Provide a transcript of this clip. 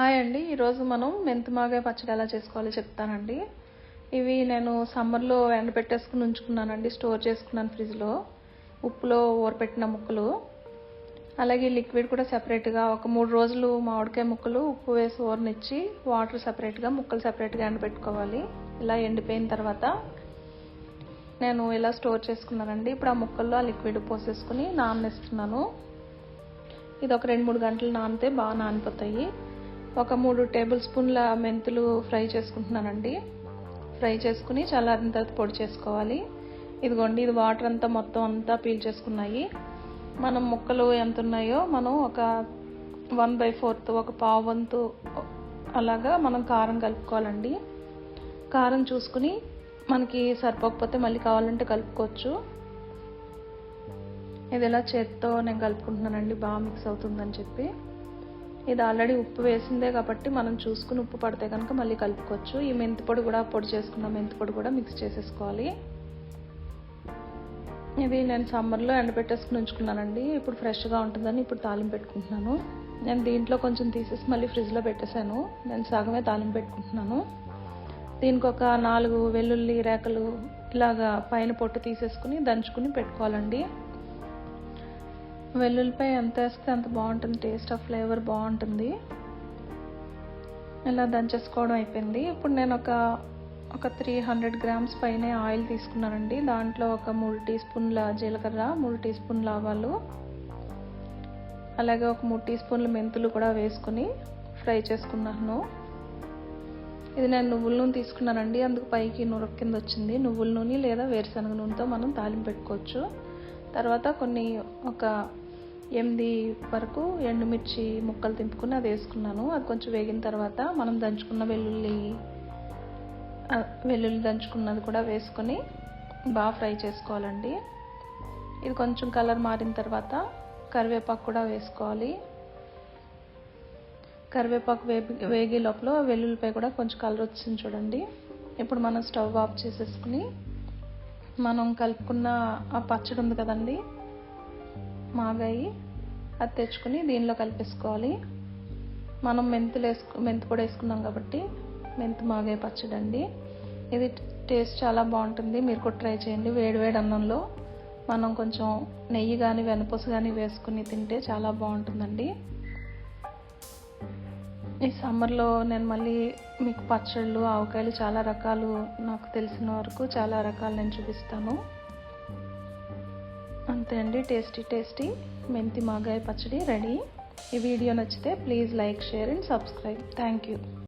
Hi అండి. ఈరోజు మనం మెంతి మాగాయ పచ్చడి ఎలా చేసుకోవాలో చెప్తానండి. ఇవి నేను సమ్మర్లో ఎండబెట్టేసుకుని ఉంచుకున్నానండి. స్టోర్ చేసుకున్నాను ఫ్రిడ్జ్లో. ఉప్పులో ఊరపెట్టిన ముక్కలు. అలాగే లిక్విడ్ కూడా సెపరేట్గా ఒక మూడు రోజులు మామిడికాయ ముక్కలు ఉప్పు వేసి ఊరనిచ్చి వాటర్ సెపరేట్గా ముక్కలు సెపరేట్గా ఎండబెట్టుకోవాలి ఇలా ఎండిపోయిన తర్వాత నేను ఇలా స్టోర్ చేసుకున్నానండి. ఇప్పుడు ఆ ముక్కల్లో ఆ లిక్విడ్ పోసేసుకుని నాననిస్తున్నాను. ఇది ఒక రెండు మూడు గంటలు నానితే బాగా నానిపోతాయి. ఒక మూడు టేబుల్ స్పూన్ల మెంతులు ఫ్రై చేసుకుంటున్నానండి. ఫ్రై చేసుకుని చల్లారిన తర్వాత పొడి చేసుకోవాలి. ఇదిగోండి ఇది వాటర్ అంతా మొత్తం అంతా పీల్ చేసుకున్నాయి. మనం ముక్కలు ఎంత ఉన్నాయో మనం ఒక వన్ బై ఫోర్త్ ఒక పావు వంతు అలాగా మనం కారం కలుపుకోవాలండి. కారం చూసుకుని మనకి సరిపోకపోతే మళ్ళీ కావాలంటే కలుపుకోవచ్చు. ఇది ఇలా చేత్తో నేను కలుపుకుంటున్నానండి బాగా మిక్స్ అవుతుందని చెప్పి. ఇది ఆల్రెడీ ఉప్పు వేసిందే కాబట్టి మనం చూసుకుని ఉప్పు పడితే కనుక మళ్ళీ కలుపుకోవచ్చు. ఈ మెంతి పొడి కూడా పొడి చేసుకున్న మెంతి పొడి కూడా మిక్స్ చేసేసుకోవాలి. ఇది నేను సమ్మర్లో ఎండబెట్టేసుకుని ఉంచుకున్నానండి. ఇప్పుడు ఫ్రెష్గా ఉంటుందని ఇప్పుడు తాలింపు పెట్టుకుంటున్నాను. నేను దీంట్లో కొంచెం తీసేసి మళ్ళీ ఫ్రిడ్జ్లో పెట్టేశాను. నేను సగమే తాలింపు పెట్టుకుంటున్నాను. దీనికి ఒక నాలుగు వెల్లుల్లి రేకలు ఇలాగా పైన పొట్టు తీసేసుకుని దంచుకుని పెట్టుకోవాలండి. వెల్లుల్లిపాయ ఎంత వేస్తే అంత బాగుంటుంది టేస్ట్ ఆఫ్ ఫ్లేవర్ బాగుంటుంది. ఇలా దంచేసుకోవడం అయిపోయింది. ఇప్పుడు నేను ఒక ఒక త్రీ హండ్రెడ్ గ్రామ్స్ పైన ఆయిల్ తీసుకున్నానండి. దాంట్లో ఒక మూడు టీ స్పూన్ల జీలకర్ర మూడు టీ స్పూన్ల ఆవాలు అలాగే ఒక మూడు టీ స్పూన్ల మెంతులు కూడా వేసుకుని ఫ్రై చేసుకున్నాను. ఇది నేను నువ్వుల నూనె తీసుకున్నానండి. అందుకు పైకి నురక్ కింద వచ్చింది. నువ్వుల నూనె లేదా వేరుశనగ నూనెతో మనం తాలింపు పెట్టుకోవచ్చు. తర్వాత కొన్ని ఒక ఎనిమిది వరకు ఎండుమిర్చి ముక్కలు తింపుకుని అది వేసుకున్నాను. అది కొంచెం వేగిన తర్వాత మనం దంచుకున్న వెల్లుల్లి వెల్లుల్లి దంచుకున్నది కూడా వేసుకొని బాగా ఫ్రై చేసుకోవాలండి. ఇది కొంచెం కలర్ మారిన తర్వాత కరివేపాకు కూడా వేసుకోవాలి. కరివేపాకు వేగి వేగే లోపల వెల్లుల్లిపై కూడా కొంచెం కలర్ వచ్చింది చూడండి. ఇప్పుడు మనం స్టవ్ ఆఫ్ చేసేసుకుని మనం కలుపుకున్న ఆ పచ్చడి ఉంది కదండి? మాగాయి అది తెచ్చుకుని దీనిలో కలిపేసుకోవాలి. మనం మెంతులు వేసుకు మెంతి కూడా వేసుకున్నాం కాబట్టి మెంతి మాగాయ పచ్చడి అండి ఇది టేస్ట్ చాలా బాగుంటుంది. మీరు కూడా ట్రై చేయండి. వేడివేడి అన్నంలో మనం కొంచెం నెయ్యి కానీ వెనపూస కానీ వేసుకుని తింటే చాలా బాగుంటుందండి. ఈ సమ్మర్లో నేను మళ్ళీ మీకు పచ్చళ్ళు ఆవకాయలు చాలా రకాలు నాకు తెలిసిన వరకు చాలా రకాలు నేను చూపిస్తాను. అంతే అండి టేస్టీ టేస్టీ మెంతి మాగాయ పచ్చడి రెడీ. ఈ వీడియో నచ్చితే please like share and subscribe. Thank you.